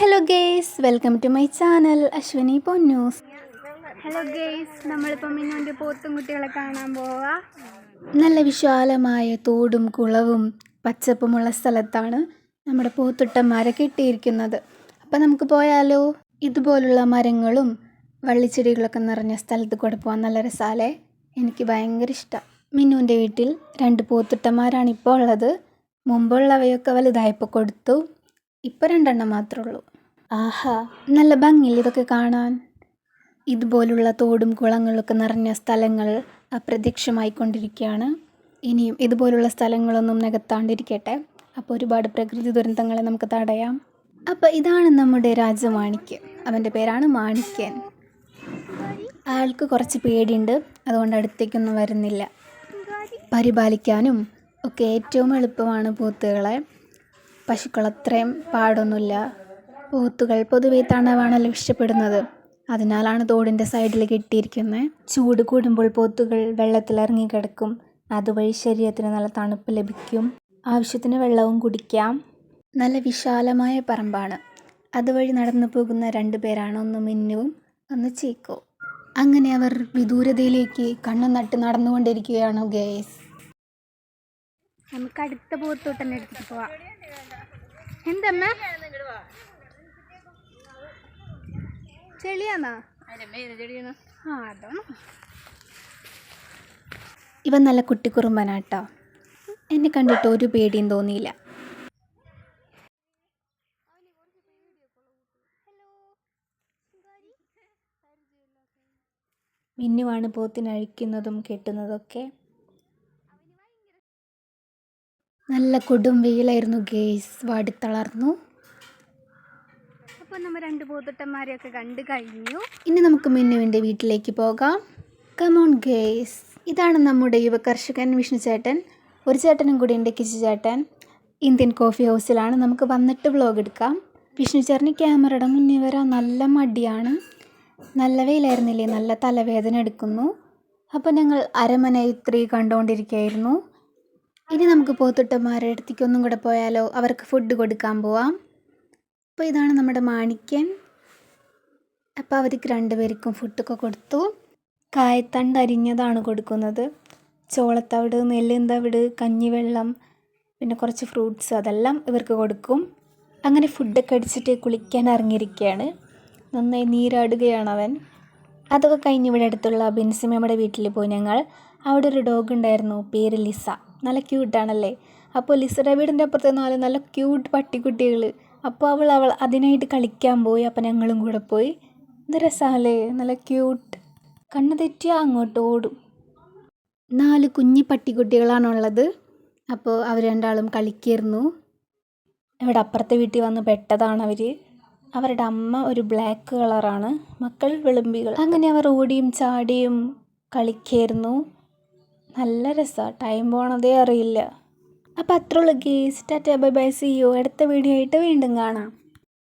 Hello guys welcome to my channel Ashwini Ponnus hello guys നമ്മളിപ്പോൾ മിന്നുവിന്റെ പോത്തും കുട്ടികളെ കാണാൻ പോവാ. നല്ല വിശാലമായ തോടും കുളവും പച്ചപ്പുമുള്ള സ്ഥലത്താണ് നമ്മുടെ പോത്തുട്ടന്മാരെ കെട്ടിയിരിക്കുന്നത്. അപ്പോൾ നമുക്ക് പോയാലോ? ഇതുപോലുള്ള മരങ്ങളും വള്ളിച്ചെടികളൊക്കെ നിറഞ്ഞ സ്ഥലത്ത് കൂടെ പോകാൻ നല്ല രസാലേ. എനിക്ക് ഭയങ്കര ഇഷ്ടം. മിന്നുവിന്റെ വീട്ടിൽ രണ്ട് പോത്തുട്ടന്മാരാണ് ഇപ്പോൾ ഉള്ളത്. മുമ്പുള്ളവയൊക്കെ വലുതായപ്പോൾ കൊടുത്തു. ഇപ്പോൾ രണ്ടെണ്ണം മാത്രമേ ഉള്ളൂ. ആഹാ. നല്ല ഭംഗിയില്ല ഇതൊക്കെ കാണാൻ? ഇതുപോലുള്ള തോടും കുളങ്ങളൊക്കെ നിറഞ്ഞ സ്ഥലങ്ങൾ അപ്രത്യക്ഷമായിക്കൊണ്ടിരിക്കുകയാണ് ഇനിയും ഇതുപോലുള്ള സ്ഥലങ്ങളൊന്നും നികത്താണ്ടിരിക്കട്ടെ. അപ്പോൾ ഒരുപാട് പ്രകൃതി ദുരന്തങ്ങളെ നമുക്ക് തടയാം. അപ്പോൾ ഇതാണ് നമ്മുടെ രാജമാണിക്യൻ അവന്റെ പേരാണ് മാണിക്യൻ. ആൾക്ക് കുറച്ച് പേടിയുണ്ട്. അതുകൊണ്ട് അടുത്തേക്കൊന്നും വരുന്നില്ല. പരിപാലിക്കാനും ഒക്കെ ഏറ്റവും എളുപ്പമാണ് പൂത്തുകളെ. പശുക്കളത്രയും പാടൊന്നുമില്ല. പോത്തുകൾ പൊതുവെ തണവാണല്ലോ ഇഷ്ടപ്പെടുന്നത്. അതിനാലാണ് തോടിന്റെ സൈഡിൽ കെട്ടിയിരിക്കുന്നത്. ചൂട് കൂടുമ്പോൾ പോത്തുകൾ വെള്ളത്തിൽ ഇറങ്ങിക്കിടക്കും അതുവഴി ശരീരത്തിന് നല്ല തണുപ്പ് ലഭിക്കും. ആവശ്യത്തിന് വെള്ളവും കുടിക്കാം. നല്ല വിശാലമായ പറമ്പാണ്. അതുവഴി നടന്നു പോകുന്ന രണ്ട് പേരാണ് ഒന്ന് മിന്നുവും ഒന്ന് ചീക്കോ അങ്ങനെ അവർ വിദൂരതയിലേക്ക് കണ്ണു നട്ട് നടന്നുകൊണ്ടിരിക്കുകയാണ് ഗേസ്. നമുക്ക് അടുത്ത പോത്തോട്ടം എടുത്തിട്ട് പോവാം. എന്തമ്മ? ചെളിയാന്നാ? ആ അതാണ്. ഇവൻ നല്ല കുട്ടിക്കുറുമ്പനാട്ടോ. എന്നെ കണ്ടിട്ട് ഒരു പേടിയും തോന്നിയില്ല. മിന്നുവാണ് പോത്തിന് അഴിക്കുന്നതും കെട്ടുന്നതൊക്കെ. നല്ല കൊടും വെയിലായിരുന്നു ഗേസ്. വാടിത്തളർന്നു അപ്പോൾ നമ്മൾ രണ്ട് പൂത്തുട്ടന്മാരെയൊക്കെ കണ്ടു കഴിഞ്ഞു. ഇനി നമുക്ക് മിന്നുവിന്റെ വീട്ടിലേക്ക് പോകാം. കമോൺ ഗേസ് ഇതാണ് നമ്മുടെ യുവകർഷകൻ വിഷ്ണു ചേട്ടൻ. ഒരു ചേട്ടനും കൂടി ഉണ്ട് കിച്ചു ചേട്ടൻ. ഇന്ത്യൻ കോഫി ഹൗസിലാണ്. നമുക്ക് വന്നിട്ട് വ്ലോഗ് എടുക്കാം. വിഷ്ണു ചേട്ടന് ക്യാമറയുടെ മുന്നേ വരാൻ നല്ല മടിയാണ്. നല്ല വെയിലായിരുന്നില്ലേ? നല്ല തലവേദന എടുക്കുന്നു. അപ്പോൾ ഞങ്ങൾ അരമന ഇത്രി കണ്ടുകൊണ്ടിരിക്കുകയായിരുന്നു ഇനി നമുക്ക് പോത്തുട്ടന്മാരുടെ അടുത്തേക്ക് ഒന്നും കൂടെ പോയാലോ? അവർക്ക് ഫുഡ് കൊടുക്കാൻ പോവാം. അപ്പോൾ ഇതാണ് നമ്മുടെ മാണിക്യൻ. അപ്പോൾ അവർക്ക് രണ്ടുപേർക്കും ഫുഡൊക്കെ കൊടുത്തു. കായത്തണ്ട് അരിഞ്ഞതാണ് കൊടുക്കുന്നത്. ചോളത്തവിട് നെല്ലിന്തവിട് കഞ്ഞിവെള്ളം പിന്നെ കുറച്ച് ഫ്രൂട്ട്സ് അതെല്ലാം ഇവർക്ക് കൊടുക്കും. അങ്ങനെ ഫുഡൊക്കെ അടിച്ചിട്ട് കുളിക്കാൻ ഇറങ്ങിയിരിക്കുകയാണ്. നന്നായി നീരാടുകയാണ് അവൻ. അതൊക്കെ കഴിഞ്ഞ് ഇവിടെ അടുത്തുള്ള ബിൻസിമയുടെ വീട്ടിൽ പോയി ഞങ്ങൾ. അവിടെ ഒരു ഡോഗ് ഉണ്ടായിരുന്നു പേര് ലിസ. നല്ല ക്യൂട്ടാണല്ലേ അപ്പോൾ ലിസയുടെ വീടിന്റെ അപ്പുറത്തെ നാല് നല്ല ക്യൂട്ട് പട്ടിക്കുട്ടികൾ അപ്പോൾ അവൾ അവൾ അതിനായിട്ട് കളിക്കാൻ പോയി. അപ്പം ഞങ്ങളും കൂടെ പോയി. ഇത് രസാലേ നല്ല ക്യൂട്ട് കണ്ണു തെറ്റിയാൽ അങ്ങോട്ട് ഓടും. നാല് കുഞ്ഞി പട്ടിക്കുട്ടികളാണുള്ളത്. അപ്പോൾ അവർ രണ്ടാളും കളിക്കായിരുന്നു ഇവിടെ അപ്പുറത്തെ വീട്ടിൽ വന്ന് പെട്ടതാണ് അവർ അവരുടെ അമ്മ ഒരു ബ്ലാക്ക് കളറാണ് മക്കൾ വെളുമ്പികൾ. അങ്ങനെ അവർ ഓടിയും ചാടിയും കളിക്കായിരുന്നു നല്ല രസമാണ് ടൈം പോണതേ അറിയില്ല. അപ്പോൾ അത്രയുള്ളൂ guys tata bye bye. See you അടുത്ത വീഡിയോ ആയിട്ട് വീണ്ടും കാണാം.